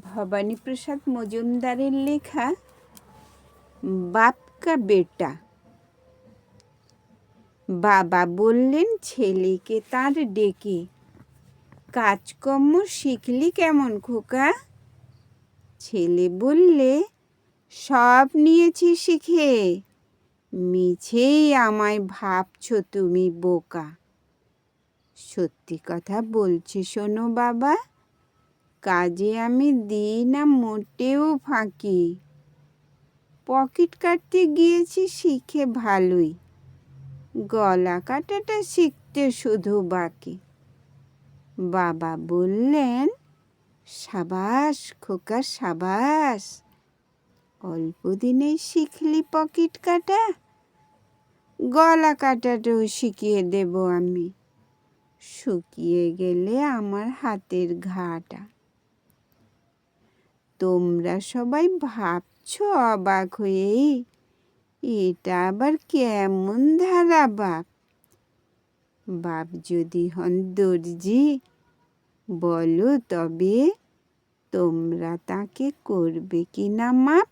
ভবানীপ্রসাদ মজুমদারের লেখা বাপকা বেটা। বাবা বললেন, ছেলেকে তার ডেকে। কাজকর্ম শিখলি কেমন খোকা? ছেলে বললে, সব নিয়েছি শিখে। মিছেই আমায় ভাবছ তুমি বোকা। সত্যি কথা বলছি শোনো বাবা। কাজে আমি দিই না, মোটেও ফাঁকি। পকেট কাটতে গিয়েছি, শিখে ভালোই। গলা কাটাটা শিখতে শুধু বাকি। বাবা বললেন, সাবাস, খোকা, সাবাস। অল্প দিনেই শিখলি পকেট কাটা। গলা কাটাটাও শিখিয়ে দেব আমি। শুকিয়ে গেলে আমার হাতের ঘাটা। তোমরা সবাই ভাবছ অবাক হয়ে এটা আবার কেমন ধারা বাপ বাপ যদি হন দর্জি, বলো তবে তোমরা তাকে করবে কি না মাপ